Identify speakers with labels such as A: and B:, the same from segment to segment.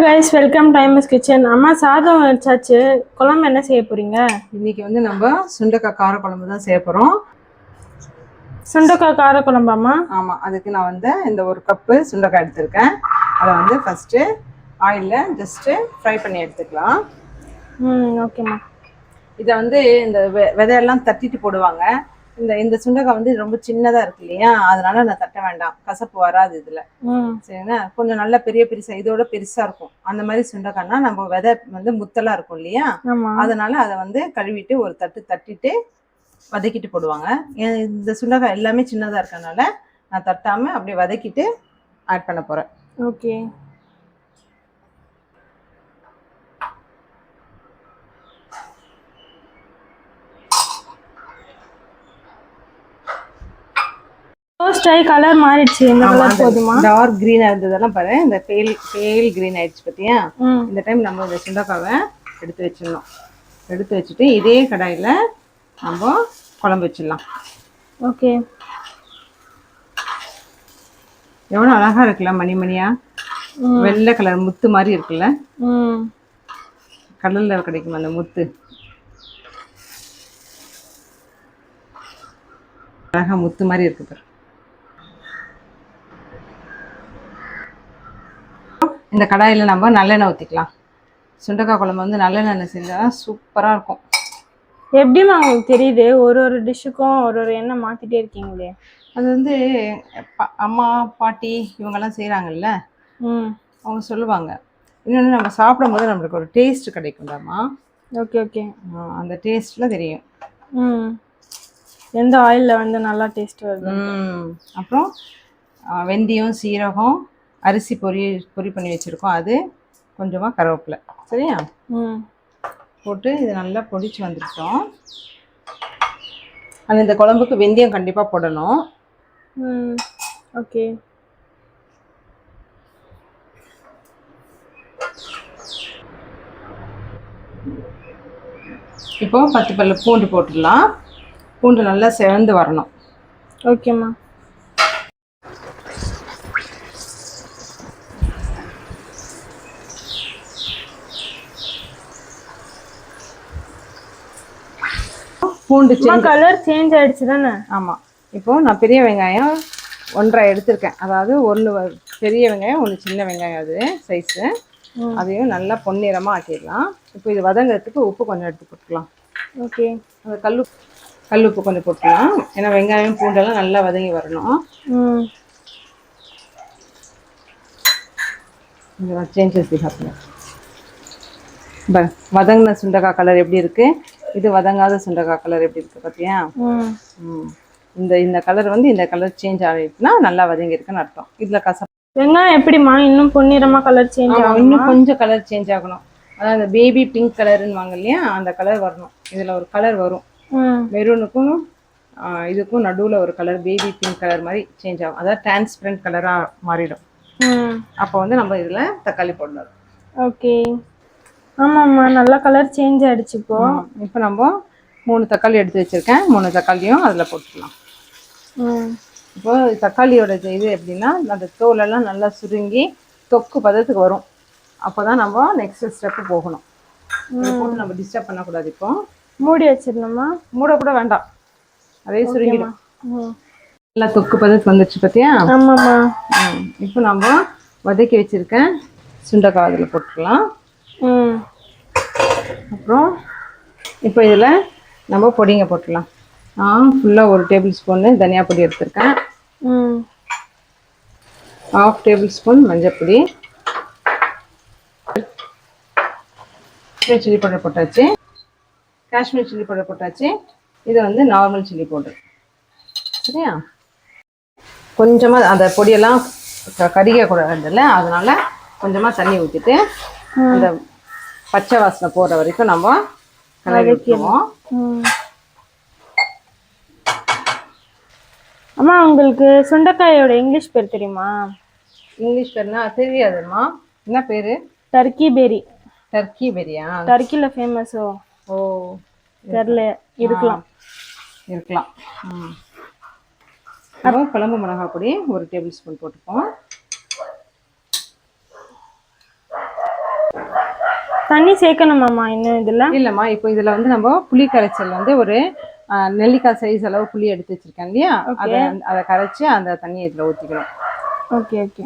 A: Guys welcome டைமஸ் kitchen அம்மா சாதம் வச்சாச்சு. குழம்பு என்ன செய்ய போறீங்க?
B: இன்னைக்கு வந்து நம்ம சுண்டக்காய் கார குழம்பு தான் செய்ய போகிறோம்
A: சுண்டக்காய் கார குழம்பாம்மா?
B: ஆமாம் அதுக்கு நான் வந்து இந்த ஒரு கப்பு சுண்டக்காய் எடுத்திருக்கேன். அதை வந்து ஃபஸ்ட்டு ஆயிலில் ஜஸ்ட்டு ஃப்ரை பண்ணி எடுத்துக்கலாம்.
A: ம் ஓகேம்மா.
B: இதை வந்து இந்த வெ- விதையெல்லாம் தட்டிட்டு போடுவாங்க. இந்த இந்த சுண்டக்காய் வந்து ரொம்ப சின்னதாக இருக்கு இல்லையா? அதனால நான் தட்ட வேண்டாம். கசப்பு வராது இதில். சரிங்களா? கொஞ்சம் நல்ல பெரிய பெருசா இதோட பெருசாக இருக்கும். அந்த மாதிரி சுண்டக்காய்னா நம்ம விதை வந்து முத்தலாக இருக்கும் இல்லையா? அதனால அதை வந்து கழுவிட்டு ஒரு தட்டு தட்டிட்டு வதக்கிட்டு போடுவாங்க. இந்த சுண்டக்காய் எல்லாமே சின்னதாக இருக்கறனால நான் தட்டாமல் அப்படியே வதக்கிட்டு ஆட் பண்ண போகிறேன்
A: ஓகே. ஆகி கலர் மாறிடுச்சு. இந்த கலர் போதுமா?
B: டார்க் க்ரீனாக இருந்ததெல்லாம் பாரு இந்த பேல் பேல் க்ரீன் ஆயிடுச்சு பார்த்தியா
A: ம்.
B: இந்த டைம் நம்ம இந்த சுண்டக்காவை எடுத்து வச்சிடணும். எடுத்து வச்சுட்டு இதே கடாயில் நம்ம குழம்பு வச்சிடலாம்.
A: ஓகே.
B: எவ்வளோ அழகாக இருக்குல்ல மணி மணியா. வெள்ளை கலர் முத்து மாதிரி இருக்குல்ல? கடலில் கிடைக்கும் அந்த முத்து? அழகா முத்து மாதிரி இருக்கு பாரு. இந்த கடாயில் நம்ம நல்லெண்ணெய் ஊற்றிக்கலாம் சுண்டக்காய் குழம்பு வந்து நல்லெண்ணெய் செஞ்சால் சூப்பராக இருக்கும்.
A: எப்படிம்மா உங்களுக்கு தெரியுது? ஒரு ஒரு டிஷ்ஷுக்கும் ஒரு ஒரு எண்ணெய் மாத்திட்டே இருக்கீங்களே.
B: அது வந்து அம்மா பாட்டி இவங்கெல்லாம் செய்கிறாங்கல்ல
A: ம்.
B: அவங்க சொல்லுவாங்க. இன்னொன்று நம்ம சாப்பிடும்போது நம்மளுக்கு ஒரு டேஸ்ட் கிடைக்கும்டாமா?
A: Okay okay.
B: அந்த டேஸ்ட்டில் தெரியும்.
A: ம். எந்த ஆயிலில் வந்து நல்லா டேஸ்ட் வருது?
B: ம். அப்புறம் வெந்தயம் சீரகம் அரிசி பொரி பொரி பண்ணி வச்சுருக்கோம். அது கொஞ்சமாக கருவேப்பிலை. சரியா?
A: ம்.
B: போட்டு இது நல்லா பொடிச்சு வந்துட்டோம் ஆனால் இந்த குழம்புக்கு வெந்தயம் கண்டிப்பாக போடணும்.
A: ம். ஓகே.
B: இப்போ பத்து பல்லு பூண்டு போட்டுடலாம். பூண்டு நல்லா செவந்து வரணும்.
A: ஓகேம்மா.
B: பூண்டு
A: அம்மா கலர் சேஞ்ச் ஆயிடுச்சு தானே?
B: ஆமாம் இப்போ நான் பெரிய வெங்காயம் ஒன்றரை எடுத்திருக்கேன். அதாவது ஒன்று பெரிய வெங்காயம் ஒன்று சின்ன வெங்காயம் அது சைஸு. அதையும் நல்லா பொன்னிறமாக ஆக்கிடலாம். இப்போ இது வதங்கிறதுக்கு உப்பு கொஞ்சம் எடுத்து போட்டுக்கலாம்.
A: ஓகே.
B: அந்த கல் கல் உப்பு கொஞ்சம் போட்டுக்கலாம். ஏன்னா வெங்காயம் பூண்டெல்லாம் நல்லா வதங்கி வரணும். சேஞ்சஸ் வதங்கின சுண்டக்காய் கலர் எப்படி இருக்குது இது வதங்காத சுண்டக்காய் கலர் எப்படி இருக்குது பார்த்தியா இந்த இந்த கலர் வந்து இந்த கலர் சேஞ்ச் ஆகிடுச்சுன்னா நல்லா வதங்கியிருக்குன்னு அர்த்தம். இதில் கச
A: வெங்காயம் எப்படிம்மா? இன்னும் பொன்னிறமா கலர் சேஞ்ச் ஆகும்?
B: இன்னும் கொஞ்சம் கலர் சேஞ்ச் ஆகணும். அதாவது அந்த பேபி பிங்க் கலர்னு வாங்க இல்லையா? அந்த கலர் வரணும். இதில் ஒரு கலர் வரும். மெரூனுக்கும் இதுக்கும் நடுவில் ஒரு கலர் பேபி பிங்க் கலர் மாதிரி சேஞ்ச் ஆகும். அதாவது டிரான்ஸ்பரண்ட் கலராக மாறிடும். அப்போ வந்து நம்ம இதில் தக்காளி போடணும்.
A: ஓகே. ஆமாம்மா நல்லா கலர் சேஞ்ச் ஆயிடுச்சு இப்போ.
B: இப்போ நம்ம மூணு தக்காளி எடுத்து வச்சுருக்கேன். மூணு தக்காளியும் அதில் போட்டுக்கலாம்.
A: ம்.
B: இப்போ தக்காளியோட இது எப்படின்னா அந்த தோலெல்லாம் நல்லா சுருங்கி தொக்கு பதத்துக்கு வரும். அப்போ தான் நம்ம நெக்ஸ்ட் ஸ்டெப்பு போகணும். போட்டு நம்ம டிஸ்டர்ப் பண்ணக்கூடாது இப்போ.
A: மூடி வச்சிடணுமா?
B: மூட கூட வேண்டாம். அதே சுருங்கிடும். நல்லா தொக்கு பதத்துக்கு வந்துருச்சு பார்த்தியா
A: ஆமாம்மா.
B: இப்போ நம்ம வதக்கி வச்சுருக்கேன் சுண்டைக்காய் அதில் போட்டுக்கலாம்.
A: ம்.
B: அப்புறம் இப்போ இதில் நம்ம பொடிங்க போட்டுடலாம். நான் ஃபுல்லாக ஒரு டேபிள் ஸ்பூன்னு தனியா பொடி எடுத்திருக்கேன். ஹாஃப் டேபிள் ஸ்பூன் மஞ்சள் பொடி. காஷ்மீர் சில்லி பவுடர் போட்டாச்சு. காஷ்மீர் சில்லி பவுடர் போட்டாச்சு. இது வந்து நார்மல் சில்லி பவுடர். சரியா? கொஞ்சமாக அந்த பொடியெல்லாம் க- கருக கூடாதுல்ல அதனால கொஞ்சமாக தண்ணி ஊற்றிட்டு அந்த பச்சை வாசனை போகிற வரைக்கும் நம்ம
A: ம். அம்மா உங்களுக்கு சுண்டைக்காயோட இங்கிலீஷ் பேர் தெரியுமா?
B: இங்கிலீஷ் பேர்னா தெரியாதும்மா. என்ன பேர்?
A: Turkey berry.
B: டர்க்கி பெரியா?
A: டர்க்கியில் ஃபேமஸோ
B: ஓ.
A: தெரில. இருக்கலாம்.
B: இருக்கலாம். குழம்பு மிளகாய் பொடி ஒரு டேபிள் ஸ்பூன் போட்டுப்போம்.
A: தண்ணி சேர்க்கணுமாம்மா இன்னும் இதுல?
B: இல்லைம்மா இப்போ இதில் வந்து நம்ம புளி கரைச்சல் வந்து ஒரு நெல்லிக்காய் சைஸ் அளவு புளி எடுத்து வச்சிருக்கேன் இல்லையா? அதை அதை கரைச்சி அந்த தண்ணியை இதில் ஊற்றிக்கணும்
A: ஓகே ஓகே.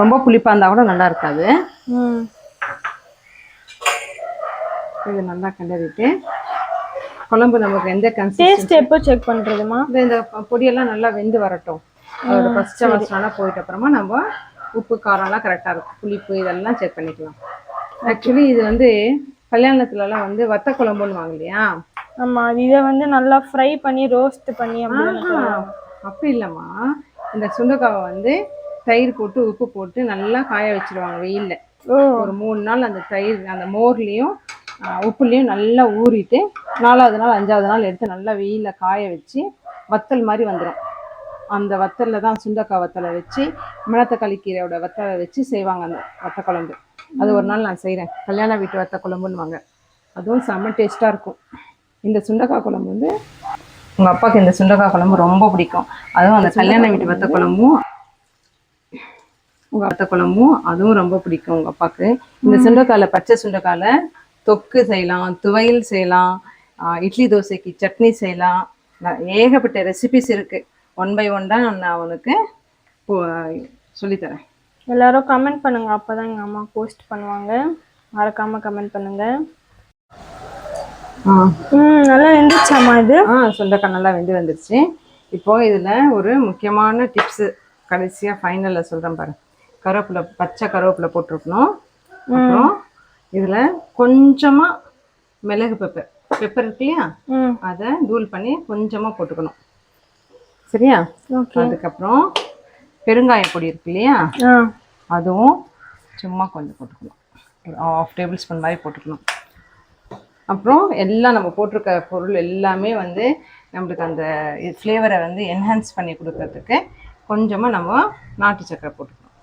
B: ரொம்ப புளிப்பாக இருந்தால் கூட நல்லா இருக்காது. இது நல்லா கிளறிட்டு குழம்பு நமக்கு எந்த
A: டேஸ்ட் எப்போ செக் பண்றதுமா
B: இந்த பொடியெல்லாம் நல்லா வெந்து வரட்டும். அதோட பச்சை வாசனைலாம் போயிட்ட அப்புறமா நம்ம உப்பு காரம்லாம் கரெக்டாக இருக்கும். புளிப்பு இதெல்லாம் செக் பண்ணிக்கலாம். ஆக்சுவலி இது வந்து கல்யாணத்துலலாம் வந்து வத்த குழம்புன்னு வாங்க இல்லையா
A: ஆமா இதை வந்து நல்லா ஃப்ரை பண்ணி ரோஸ்ட் பண்ணி அப்படி
B: இல்லைம்மா. இந்த சுண்டைக்காவை வந்து தயிர் போட்டு உப்பு போட்டு நல்லா காய வச்சிருவாங்க வெயில்ல. ஒரு மூணு நாள் அந்த தயிர் அந்த மோர்லேயும் உப்புலேயும் நல்லா ஊறிட்டு நாலாவது நாள் அஞ்சாவது நாள் எடுத்து நல்லா வெயிலில் காய வச்சு வத்தல் மாதிரி வந்துடும் அந்த வத்தலில் தான் சுண்டக்காய் வத்தலை வச்சு மிளத்தக்காளி கீரையோட வத்தலை வச்சு செய்வாங்க அந்த வத்த குழம்பு அது ஒரு நாள் நான் செய்கிறேன் கல்யாண வீட்டு வத்த குழம்புன்னுவாங்க அதுவும் செம்ம டேஸ்ட்டாக இருக்கும். இந்த சுண்டக்காய் குழம்பு வந்து உங்கள் அப்பாவுக்கு இந்த சுண்டக்காய் குழம்பு ரொம்ப பிடிக்கும். அதுவும் அந்த கல்யாண வீட்டு வத்த குழம்பும் உங்கள் வத்த குழம்பும் அதுவும் ரொம்ப பிடிக்கும் உங்கள் அப்பாவுக்கு இந்த சுண்டைக்காயில் பச்சை சுண்டக்காயில் தொக்கு செய்யலாம் துவையல் செய்யலாம் இட்லி தோசைக்கு சட்னி செய்யலாம். ஏகப்பட்ட ரெசிபிஸ் இருக்குது ஒன் பை ஒன் தான் நான் போ- சொல்லித்தரேன்.
A: எல்லாரும் கமெண்ட் பண்ணுங்க. அப்பதான் எங்க அம்மா போஸ்ட் பண்ணுவாங்க. மறக்காம கமெண்ட் பண்ணுங்க. ம் நல்லா வெந்துச்சாம்மா இது?
B: ஆ சுண்டைக்காய் நல்லா வெந்து வந்துருச்சு. இப்போ இதில் ஒரு முக்கியமான டிப்ஸு கடைசியாக ஃபைனலில் சொல்கிறேன் பாரு. கருவேப்பிலை பச்சை கருவேப்பிலை போட்டிருக்கணும். அப்புறம் இதில் கொஞ்சமாக மிளகு பெப்பர். பெப்பர் இருக்கு இல்லையா? அதை தூள் பண்ணி கொஞ்சமாக போட்டுக்கணும். சரியா? அதுக்கப்புறம் பெருங்காய பொடி இருக்கு இல்லையா? அதுவும் சும்மா கொஞ்சம் போட்டுக்கணும். ஒரு ஆஃப் டேபிள் ஸ்பூன் மாதிரி போட்டுக்கணும். அப்புறம் எல்லாம் நம்ம போட்டிருக்க பொருள் எல்லாமே வந்து நம்மளுக்கு அந்த ஃப்ளேவரை வந்து என்ஹான்ஸ் பண்ணி கொடுக்கறதுக்கு கொஞ்சமாக நம்ம நாட்டு சக்கரை போட்டுக்கணும்.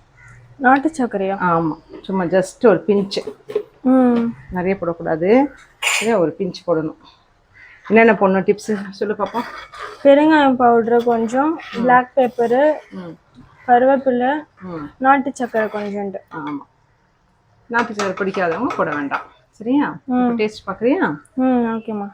A: நாட்டு சர்க்கரையா?
B: ஆமாம் சும்மா ஜஸ்ட் ஒரு பிஞ்சு நிறைய போடக்கூடாது. சரியா? ஒரு பிஞ்ச் போடணும். என்னென்ன போடணும்? டிப்ஸு சொல்லு பாப்போம்.
A: பெருங்காயம் பவுடர் கொஞ்சம் பிளாக் பெப்பரு கருவேப்பிலை நாட்டு சர்க்கரை கொஞ்சோண்டு.
B: ஆமாம் நாட்டு சக்கரை பிடிக்காதவங்க போட வேண்டாம். சரியா? டேஸ்ட் பார்க்குறியா
A: ம் ஓகேம்மா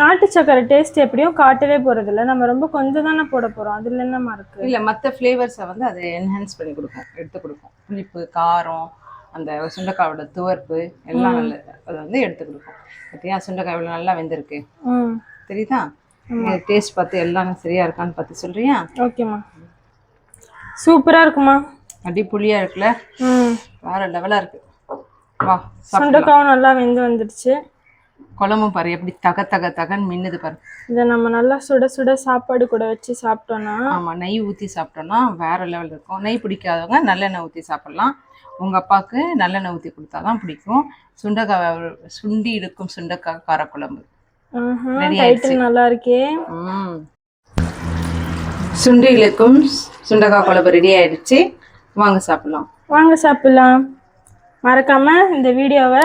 A: நாட்டு சர்க்கரை டேஸ்ட் எப்படியும் காட்டவே போறதில்ல. நம்ம ரொம்ப கொஞ்சம் தானே போட போறோம். அதுல என்னம்மா இருக்கு?
B: இல்லை மற்ற ஃப்ளேவர்ஸை வந்து அது என்ஹான்ஸ் பண்ணி கொடுக்கும். எடுத்து கொடுக்கும். புளிப்பு காரம் அந்த சுண்டைக்காயோட துவர்ப்பு எல்லாம் நல்ல அதை வந்து எடுத்து கொடுக்கும் பார்த்தியா சுண்டைக்காய் இவ்வளோ நல்லா வெந்திருக்கு. தெரியுதா? டேஸ்ட் பார்த்து எல்லாம் சரியா இருக்கான்னு பார்த்து சொல்றியா?
A: ஓகேம்மா. சூப்பரா இருக்குமா
B: அடி புளியா இருக்குல்ல? வேற லெவலா இருக்கு. வா
A: சுண்டைக்காவும் நல்லா வெந்து வந்துடுச்சு.
B: குழம்பும் பாரு எப்படி தக தக தகன்னு மின்னுது பாரு.
A: இதை நம்ம நல்லா சுட சுட சாப்பாடு கூட வச்சு சாப்பிட்டோம்னா
B: ஆமா நெய் ஊற்றி சாப்பிட்டோம்னா வேற லெவல் இருக்கும். நெய் பிடிக்காதவங்க நல்லெண்ணெய் ஊற்றி சாப்பிடலாம். உங்க அப்பாவுக்கு நல்லெண்ணெய் ஊற்றி கொடுத்தாதான் பிடிக்கும். சுண்டைக்காய் சுண்டி இருக்கும் சுண்டைக்காய் காரக்குழம்பு.
A: நல்லா இருக்கே
B: சுண்டி இழுக்கும் சுண்டைக்காய் குழம்பு ரெடி ஆயிடுச்சு. வாங்க சாப்பிடலாம்.
A: வாங்க சாப்பிடலாம். மறக்காம இந்த வீடியோவை